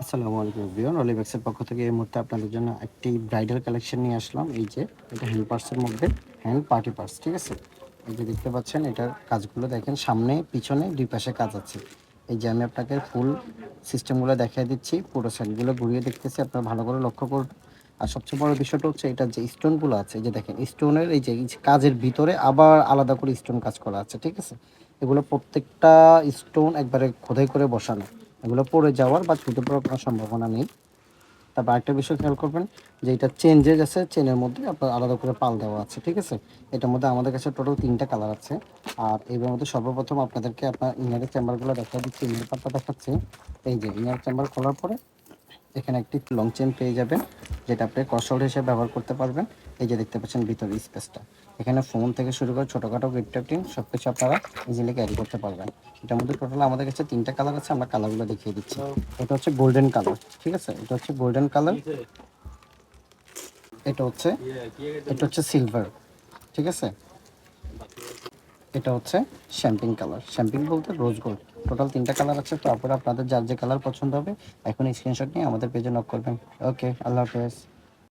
আসসালামু আলাইকুম এভরিওয়ান। অলিভেক্সের পক্ষ থেকে এই মুহূর্তে আপনাদের জন্য একটি ব্রাইডাল কালেকশন নিয়ে আসলাম। এই যে, এটা হ্যান্ড পার্সের মধ্যে হ্যান্ড পার্টি পার্স ঠিক আছে? এই যে দেখতে পাচ্ছেন, এটার কাজগুলো দেখেন, সামনে, পিছনে, দুই পাশে কাজ আছে। এই যে আমি আপনাকে ফুল সিস্টেমগুলো দেখিয়ে দিচ্ছি, পুরো সাইডগুলো ঘুরিয়ে দেখতেছি, আপনারা ভালো করে লক্ষ্য করুন। আর সবচেয়ে বড় বিষয়টা হচ্ছে, এটা যে স্টোনগুলো আছে, এই যে দেখেন স্টোনের এই যে কাজের ভিতরে আবার আলাদা করে স্টোন কাজ করা আছে, ঠিক আছে? এগুলো প্রত্যেকটা স্টোন একবারে খোদাই করে বসানো। এগুলো পড়ে যাওয়ার বা ছুটে পড়ার কোনো সম্ভাবনা নেই। তারপর আরেকটা বিষয় খেয়াল করবেন যে এটা চেঞ্জেস আছে চেনের মধ্যে আপনার আলাদা করে পাল দেওয়া আছে, ঠিক আছে? এটার মধ্যে আমাদের কাছে টোটাল তিনটা কালার আছে। আর এবার মধ্যে সর্বপ্রথম আপনাদেরকে আপনার ইনারের চেম্বারগুলো দেখা দিচ্ছি ইনার পাতা দেখাচ্ছি। এই যে ইনার চেম্বার খোলার পরে এখানে একটি লং চেন পেয়ে যাবেন, যেটা আপনি কসল হিসেবে ব্যবহার করতে পারবেন। এই যে দেখতে পাচ্ছেন ভিতরে স্পেসটা এখানে ফোন থেকে শুরু করে ছোটোখাটো গিফটিং সব কিছু আপনারা ইজিলি ক্যারি করতে পারবেন। এটার মধ্যে টোটাল আমাদের কাছে তিনটা কালার আছে, আমরা কালারগুলো দেখিয়ে দিচ্ছি। এটা হচ্ছে গোল্ডেন কালার ঠিক আছে? এটা হচ্ছে গোল্ডেন কালার এটা হচ্ছে এটা হচ্ছে সিলভার ঠিক আছে? এটা হচ্ছে শ্যাম্পিং কালার। শ্যাম্পিং বলতে রোজ গোল্ড টোটাল তিনটা কালার আছে, তো আপনারা আপনাদের যার যে কালার পছন্দ হবে, এখন স্ক্রিনশট নিয়ে আমাদের পেজে নক করবেন। ওকে আল্লাহ হাফেজ।